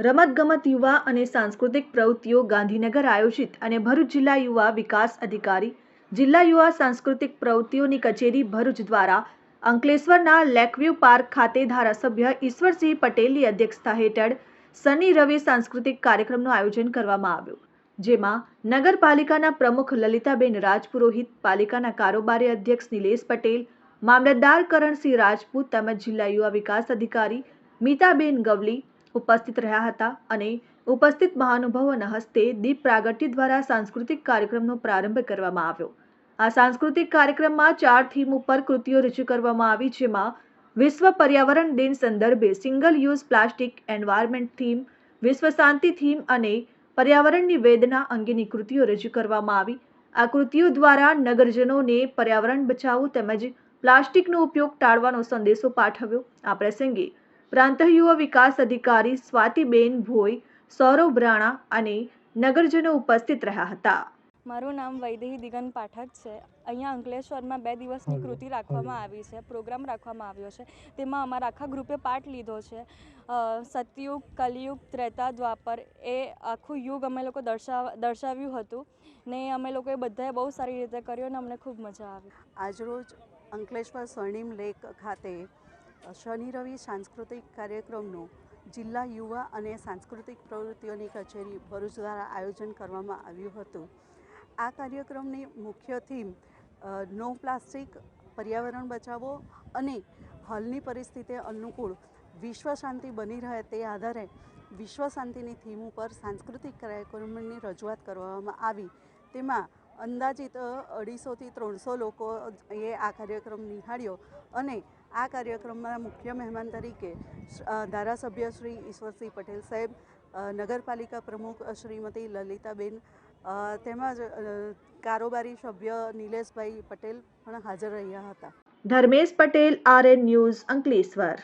રમતગમત યુવા અને સાંસ્કૃતિક પ્રવૃત્તિઓ ગાંધીનગર આયોજિત અને ભરૂચ જિલ્લા યુવા વિકાસ અધિકારી, જિલ્લા યુવા સાંસ્કૃતિક પ્રવૃત્તિઓની કચેરી ભરૂચ દ્વારા અંકલેશ્વરના લેકવ્યૂ પાર્ક ખાતે ધારાસભ્ય ઈશ્વરસિંહ પટેલની અધ્યક્ષતા હેઠળ શનિ રવિ સાંસ્કૃતિક કાર્યક્રમનું આયોજન કરવામાં આવ્યું, જેમાં નગરપાલિકાના પ્રમુખ લલિતાબેન રાજપુરોહિત, પાલિકાના કારોબારી અધ્યક્ષ નિલેશ પટેલ, મામલતદાર કરણસિંહ રાજપૂત તેમજ જિલ્લા યુવા વિકાસ અધિકારી મીતાબેન ગવલી ઉપસ્થિત રહ્યા હતા અને ઉપસ્થિત મહાનુભાવોના હસ્તે દીપ પ્રાગટ્ય દ્વારા સાંસ્કૃતિક કાર્યક્રમનો પ્રારંભ કરવામાં આવ્યો. આ સાંસ્કૃતિક કાર્યક્રમમાં ચાર થીમ ઉપર કૃતિઓ રજૂ કરવામાં આવી, જેમાં વિશ્વ પર્યાવરણ દિન સંદર્ભે single use plastic environment theme, વિશ્વ શાંતિ થીમ અને પર્યાવરણની વેદના અંગેની કૃતિઓ રજૂ કરવામાં આવી. આ કૃતિઓ દ્વારા નગરજનોને પર્યાવરણ બચાવવું તેમજ પ્લાસ્ટિકનો ઉપયોગ ટાળવાનો સંદેશો પાઠવ્યો. આ પ્રસંગે પ્રાંત યુવા વિકાસ અધિકારી સ્વાતિબેન ભોઈ સૌરવ રાણા અને નગરજનો ઉપસ્થિત રહ્યા હતા. મારું નામ વૈદેહી દિગન પાઠક છે. અહીંયા અંકલેશ્વરમાં બે દિવસની કૃતિ રાખવામાં આવી છે પ્રોગ્રામ રાખવામાં આવ્યો છે. તેમાં અમારા આખા ગ્રુપે પાર્ટ લીધો છે. સતયુગ કલયુગ ત્રેતા દ્વાપર એ આખું યુગ અમે લોકો દર્શાવ દર્શાવ્યું હતું ને અમે લોકોએ બધાએ બહુ સારી રીતે કર્યું અને અમને ખૂબ મજા આવી. આજરોજ અંકલેશ્વર સ્વર્ણિમ લેક ખાતે શનિ રવિ સાંસ્કૃતિક કાર્યક્રમનું જિલ્લા યુવા અને સાંસ્કૃતિક પ્રવૃત્તિઓની કચેરી ભરૂચ દ્વારા આયોજન કરવામાં આવ્યું હતું. આ કાર્યક્રમની મુખ્ય થીમ નો પ્લાસ્ટિક, પર્યાવરણ બચાવો અને હાલની પરિસ્થિતિ અનુકૂળ, વિશ્વ શાંતિ બની રહે તે આધારે વિશ્વ શાંતિની થીમ ઉપર સાંસ્કૃતિક કાર્યક્રમની રજૂઆત કરવામાં આવી. તેમાં અંદાજિત અઢીસોથી ત્રણસો લોકો એ આ કાર્યક્રમ નિહાળ્યો અને આ કાર્યક્રમમાં મુખ્ય મહેમાન તરીકે ધારાસભ્ય શ્રી ઈશ્વરસિંહ પટેલ સાહેબ નગરપાલિકા પ્રમુખ શ્રીમતી લલિતાબેન તેમજ કારોબારી સભ્ય નિલેશભાઈ પટેલ પણ હાજર રહ્યા હતા. Dharmesh Patel, RN news Ankleshwar.